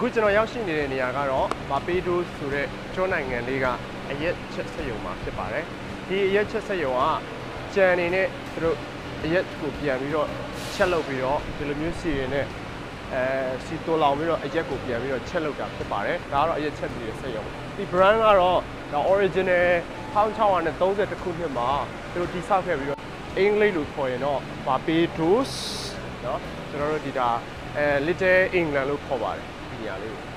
အခုကျွန်တော်ရောက်ရှိနေတဲ့နေရာကတော့ဘာပေဒိုဆိုတဲ့ကျွန်းနိုင်ငံလေးကအရက်ချက်စက်ရုံမှာဖြစ်ပါတယ်ဒီအရက်ချက်စက်ရုံကကြံအနေနဲ့သူတို့အရက်ကိုပြန်ပြီးတော့ချက်လုပ်ပြီးတော့ဒီလိုမျိုးစီရင်နဲ့အဲစီတိုလောင်ပြီးတော့အရက်ကိုပြန်ပြီးတော့ချက်လုပ်တာဖြစ်ပါတယ်ဒါကတော့အရက်ချက်ပြီးတဲ့စက်ရုံဒီ brand ကတော့ဒါ original 1630ခုနှစ်မှာသူတို့တိစောက်ခဲ့ပြီးတော့အင်္ဂလိပ်လိုခေါ်ရင်တော့ Barbados เนาะကျွန်တော်တို့ဒီဒါအဲ Little England လို့ခေါ်ပါတယ် ဒီနေ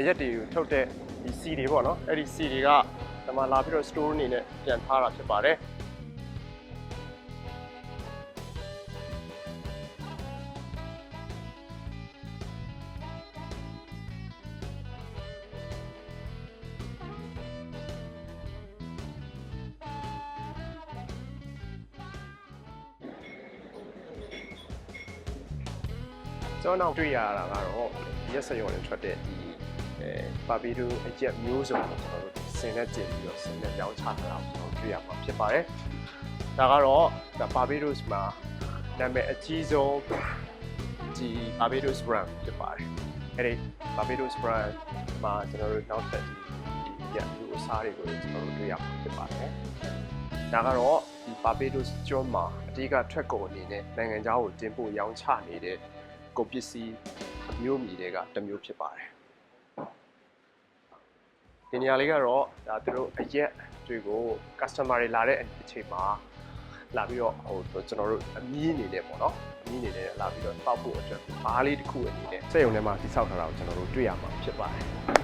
အရက်တွေကိုထုတ်တဲ့ဒီစီတွေပေါ့နော်အဲ့ဒီစီတွေကဒီမှာလာပြီးတော့ store အနေနဲ့ပြန်ထားတာဖြစ်ပါတယ်ကျွန်တော်နောက်တွေ့ရတာကတော့ရက်စက်ရုံနဲ့ထွက်တဲ့ဒီ အဲပါဘီဒူအရက်မျိုးစုံကိုကျွန်တော်တို့ဆင်နဲ့ကျင်ပြီးတော့ဆင်နဲ့ပြောင်းချထားတာကိုကျွန်တော်တွေ့ရမှာဖြစ်ပါတယ်ဒါကတော့ဒါပါဘီဒူမှာနာမည်အကြီးဆုံးဒီ Barbados brand ဖြစ်ပါတယ်အဲ့ဒီ Barbados brand မှာကျွန်တော်တို့နောက်ထပ်ဒီဒီရက်မျိုးအစားတွေကိုကျွန်တော်တို့တွေ့ရမှာဖြစ်ပါတယ်ဒါကတော့ဒီ Barbados ကျွန်းမှာအဓိကထွက်ကုန်အနေနဲ့နိုင်ငံခြားကိုတင်ပို့ရောင်းချနေတဲ့ကုန်ပစ္စည်းအမျိုးအမည်တွေကတစ်မျိုးဖြစ်ပါတယ် ဒီနေရာလေးကတော့ဒါသူတို့အရက်တွေကို customer တွေလာတဲ့အချိန်မှာလာပြီးတော့ဟိုကျွန်တော်တို့အမီးအနေနဲ့ပေါ့နော်အမီးအနေနဲ့လာပြီးတော့တောက်ဖို့အတွက်ဘားလေးတစ်ခုအနေနဲ့စက်ရုံထဲမှာတိစောက်ထားတာကိုကျွန်တော်တို့တွေ့ရမှာဖြစ်ပါတယ်